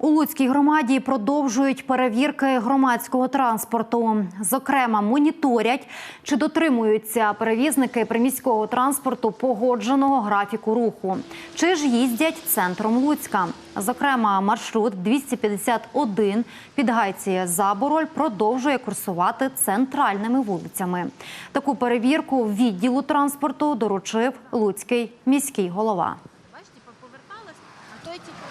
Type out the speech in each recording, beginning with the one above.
У Луцькій громаді продовжують перевірки громадського транспорту. Зокрема, моніторять, чи дотримуються перевізники приміського транспорту погодженого графіку руху, чи ж їздять центром Луцька. Зокрема, маршрут 251 Підгайці Забороль продовжує курсувати центральними вулицями. Таку перевірку відділу транспорту доручив Луцький міський голова. Бачите, поверталась, а той типу.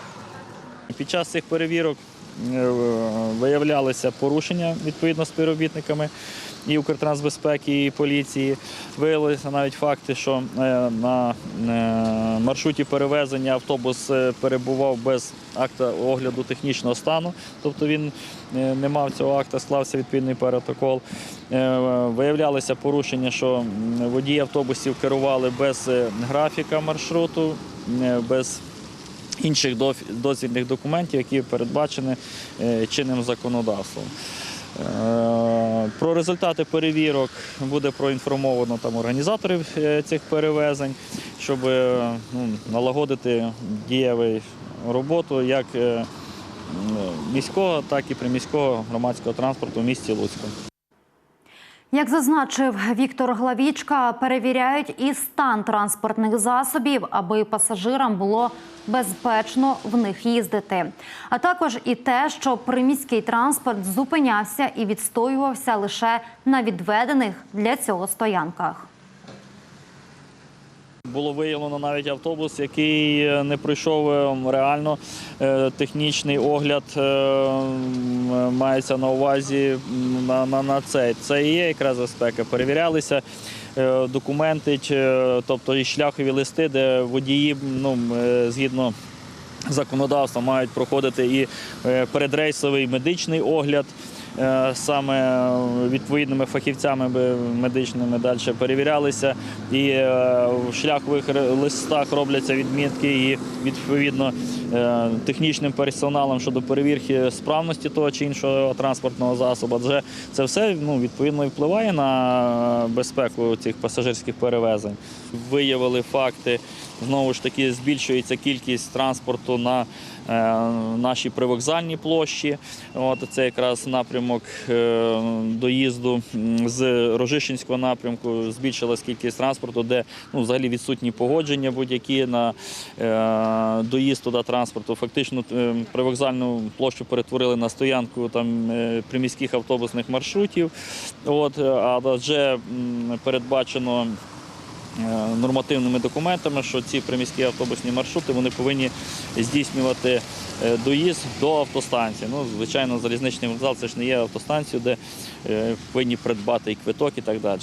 Під час цих перевірок е, виявлялися порушення відповідно співробітниками і Укртрансбезпеки, і поліції. Виявилися навіть факти, що е, на е, маршруті перевезення автобус перебував без акта огляду технічного стану, тобто він не мав цього акта, склався відповідний протокол. Виявлялися порушення, що водії автобусів керували без графіка маршруту, без інших дозвільних документів, які передбачені е, чинним законодавством. Е, Про результати перевірок буде проінформовано там організаторів е, цих перевезень, щоб ну, налагодити дієву роботу як міського, так і приміського громадського транспорту в місті Луцьку. Як зазначив Віктор Главічка, перевіряють і стан транспортних засобів, аби пасажирам було безпечно в них їздити. А також і те, що приміський транспорт зупинявся і відстоювався лише на відведених для цього стоянках. Було виявлено навіть автобус, який е, не пройшов е, реально е, технічний огляд. Мається на увазі на, на, на це. Це і є якраз безпека. Перевірялися документи, тобто і шляхові листи, де водії ну, згідно законодавства мають проходити і передрейсовий медичний огляд. Е, Саме відповідними фахівцями медичними далі перевірялися, і е, в шляхових листах робляться відмітки, і відповідно технічним персоналом щодо перевірки справності того чи іншого транспортного засобу. Адже це все ну, відповідно і впливає на безпеку цих пасажирських перевезень. Виявили факти знову ж таки збільшується кількість транспорту на е, нашій привокзальній площі. От це якраз напрямок е, доїзду з Рожишинського напрямку. Збільшилась кількість транспорту, де ну, взагалі відсутні погодження будь-які на е, доїзд туди транспорту. Фактично е, привокзальну площу перетворили на стоянку там е, приміських автобусних маршрутів. От, е, адже передбачено е, нормативними документами, що ці приміські автобусні маршрути вони повинні здійснювати доїзд до автостанції. Ну, звичайно, залізничний вокзал це ж не є автостанцією, де повинні придбати і квиток і так далі.